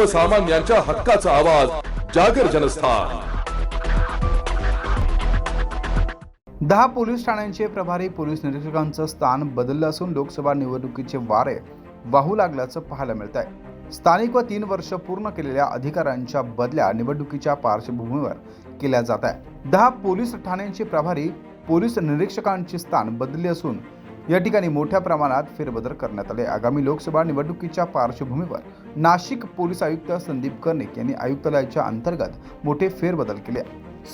सर्वसामान्यांच्या हक्काचा आवाज जागर जनस्थान. दहा पोलीस ठाण्यांचे प्रभारी पोलीस निरीक्षकांचं स्थान बदललं असून लोकसभा निवडणुकीचे वारे वाहू लागल्याचं पाहायला मिळत आहे स्थानिक व तीन वर्ष पूर्ण केलेल्या अधिकाऱ्यांच्या बदल्या निवडणुकीच्या पार्श्वभूमीवर केल्या जात आहे दहा पोलीस ठाण्यांचे प्रभारी पोलीस निरीक्षकांचे स्थान बदलले असून या ठिकाणी मोठ्या प्रमाणात फेरबदल करण्यात आले. आगामी लोकसभा निवडणुकीच्या पार्श्वभूमीवर नाशिक पोलीस आयुक्त संदीप कर्णिक यांनी आयुक्तालयाच्या अंतर्गत मोठे फेरबदल केले.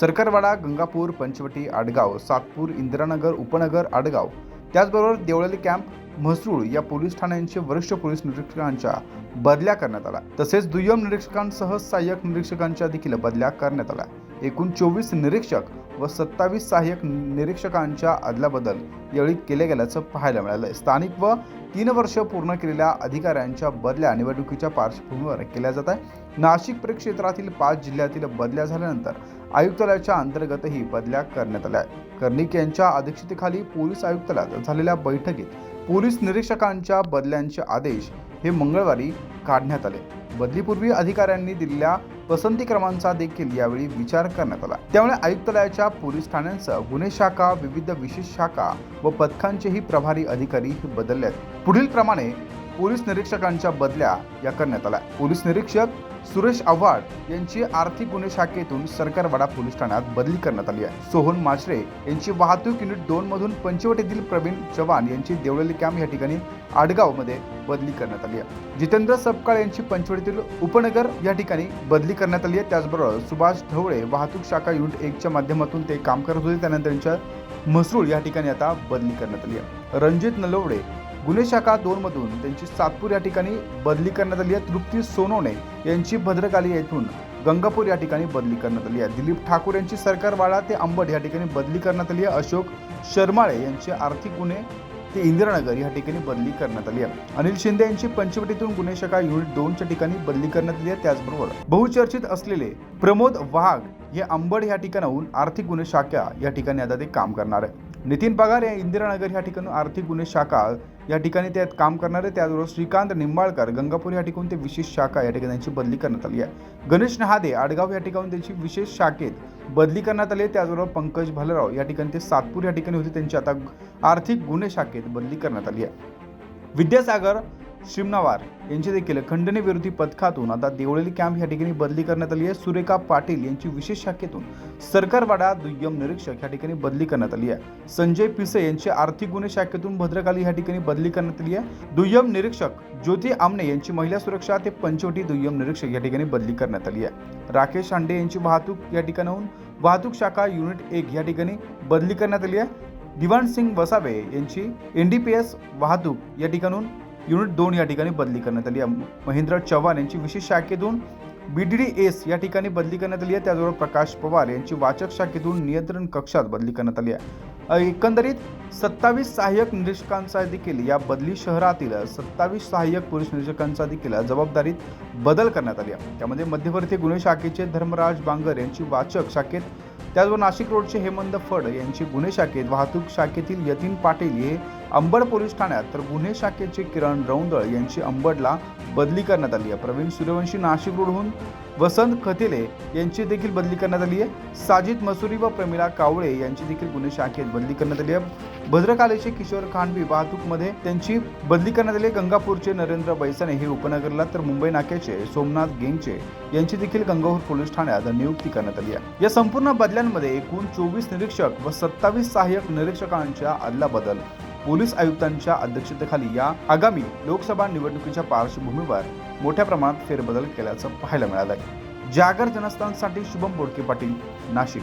सरकारवाडा गंगापूर पंचवटी आडगाव सातपूर इंदिरानगर उपनगर आडगाव त्याचबरोबर देवळाली कॅम्प म्हसरूळ या पोलीस ठाण्यांचे वरिष्ठ पोलीस निरीक्षकांच्या बदल्या करण्यात आल्या. तसेच दुय्यम निरीक्षकांसह सहाय्यक निरीक्षकांच्या देखील बदल्या करण्यात आल्या. एकूण चोवीस निरीक्षक व सत्तावीस सहाय्यक निरीक्षकांच्या अदलाबदल यावेळी केले गेल्याचं पाहायला मिळालं. स्थानिक व तीन वर्ष पूर्ण केलेल्या अधिकाऱ्यांच्या बदल्या निवडणुकीच्या पार्श्वभूमीवर केल्या जात आहे नाशिक परिक्षेत्रातील पाच जिल्ह्यातील बदल्या झाल्यानंतर आयुक्तालयाच्या अंतर्गतही बदल्या करण्यात आल्या आहेत. कर्णिक यांच्या अध्यक्षतेखाली पोलीस आयुक्तालयात झालेल्या बैठकीत पोलीस निरीक्षकांच्या बदल्यांचे आदेश हे मंगळवारी काढण्यात आले. बदलीपूर्वी अधिकाऱ्यांनी दिलेल्या पसंती क्रमांचा देखील यावेळी विचार करण्यात आला. त्यामुळे आयुक्तालयाच्या पोलीस ठाण्यांसह गुन्हे शाखा विविध विशेष शाखा व पथकांचेही प्रभारी अधिकारी हे बदलले आहेत. पुढील प्रमाणे पोलीस निरीक्षकांच्या बदल्या या करण्यात आल्या. पोलीस निरीक्षक सुरेश आव्हाड यांची आर्थिक गुन्हे शाखेतून सरकारवाडा पोलीस ठाण्यात बदली करण्यात आली आहे. सोहन माशरे यांची वाहतूक युनिट दोन मधून पंचवटीतील प्रवीण चव्हाण यांची देवळेली कॅम्प या ठिकाणी आडगावमध्ये बदली करण्यात आली आहे. जितेंद्र सपकाळ यांची पंचवटीतील उपनगर या ठिकाणी बदली करण्यात आली आहे. त्याचबरोबर सुभाष ढवळे वाहतूक शाखा युनिट एकच्या माध्यमातून ते काम करत होते. त्यानंतर त्यांच्या म्हसरूळ या ठिकाणी आता बदली करण्यात आली आहे. रणजित नलवडे गुन्हे शाखा दोन मधून त्यांची सातपूर या ठिकाणी बदली करण्यात आली आहे. तृप्ती सोनवणे यांची भद्रकाली येथून गंगापूर या ठिकाणी बदली करण्यात आली आहे. दिलीप ठाकूर यांची सरकारवाडा ते अंबड या ठिकाणी बदली करण्यात आली आहे. अशोक शर्माळे यांचे आर्थिक गुन्हे ते इंदिरानगर या ठिकाणी बदली करण्यात आली आहे. अनिल शिंदे यांची पंचवटीतून गुन्हे शाखा युनिट दोनच्या ठिकाणी बदली करण्यात आली आहे. त्याचबरोबर बहुचर्चित असलेले प्रमोद वाघ हे अंबड या ठिकाणाहून आर्थिक गुन्हे शाखा या ठिकाणी आता ते काम करणार आहे. नितीन पगार या इंदिरानगर ह्या ठिकाणी आर्थिक गुन्हे शाखा या ठिकाणी त्यात काम करणारे. त्याचबरोबर श्रीकांत निंबाळकर गंगापूर या ठिकाणी ते विशेष शाखा या ठिकाणी त्यांची बदली करण्यात आली आहे. गणेश नहादे आडगाव या ठिकाणी त्यांची विशेष शाखेत बदली करण्यात आली आहे. त्याचबरोबर पंकज भालेराव या ठिकाणी ते सातपूर या ठिकाणी होते. त्यांची आता आर्थिक गुन्हे शाखेत बदली करण्यात आली आहे. विद्यासागर शिमनावार यांची देखील खंडणीविरोधी पथकातून आता देवळेली कॅम्प या ठिकाणी बदली करण्यात आली आहे. सुरेखा पाटील यांची विशेष शाखेतून सरकारवाडा दुय्यम निरीक्षक या ठिकाणी बदली करण्यात आली आहे. संजय पिसे यांची आर्थिक गुन्हे शाखेतून भद्रकाली या ठिकाणी बदली करण्यात आली आहे. दुय्यम निरीक्षक ज्योती आमने यांची महिला सुरक्षा ते पंचवटी दुय्यम निरीक्षक या ठिकाणी बदली करण्यात आली आहे. राकेश हांडे यांची वाहतूक या ठिकाणाहून वाहतूक शाखा युनिट एक या ठिकाणी बदली करण्यात आली आहे. दिवाण सिंग वसावे यांची एन डी पी एस वाहतूक या ठिकाणून युनिट दोन या ठिकाणी बदली करण्यात आली आहे. महेंद्र चव्हाण यांची विशेष शाखेतून बी डी डी एस या ठिकाणी बदली करण्यात आली आहे. त्याचबरोबर प्रकाश पवार यांची वाचक शाखेतून नियंत्रण कक्षात बदली करण्यात आली आहे. एकंदरीत सत्तावीस सहाय्यक निरीक्षकांचा देखील या बदली शहरातील सत्तावीस सहाय्यक पोलीस निरीक्षकांचा देखील जबाबदारीत बदल करण्यात आली आहे. त्यामध्ये मध्यवर्ती गुन्हे शाखेचे धर्मराज बांगर यांची वाचक शाखेत त्याचबरोबर नाशिक रोडचे हेमंत फड यांची गुन्हे शाखेत वाहतूक शाखेतील यतीन पाटील हे अंबड पोलीस ठाण्यात तर गुन्हे शाखेचे किरण रौंदळ यांची अंबडला बदली करण्यात आली आहे. प्रवीण सूर्यवंशी नाशिक रोडहून वसंत खतेले यांची देखील बदली करण्यात आली आहे. साजिद मसुरी व प्रमिला कावळे यांची देखील गुन्हे शाखेत बदली करण्यात आली आहे. भद्रकालेचे किशोर खांडवी वाहतूकमध्ये त्यांची बदली करण्यात आली आहे. गंगापूरचे नरेंद्र बैसने हे उपनगरला तर मुंबई नाक्याचे सोमनाथ गेंगचे यांची देखील गंगापूर पोलीस ठाण्यात नियुक्ती करण्यात आली आहे. या संपूर्ण बदल्यांमध्ये एकूण चोवीस निरीक्षक व सत्तावीस सहाय्यक निरीक्षकांच्या अदलाबदल पोलीस आयुक्तांच्या अध्यक्षतेखाली या आगामी लोकसभा निवडणुकीच्या पार्श्वभूमीवर मोठ्या प्रमाणात फेरबदल केल्याचं पाहायला मिळालं जागर जनस्थानसाठी शुभम बोडके पाटील नाशिक.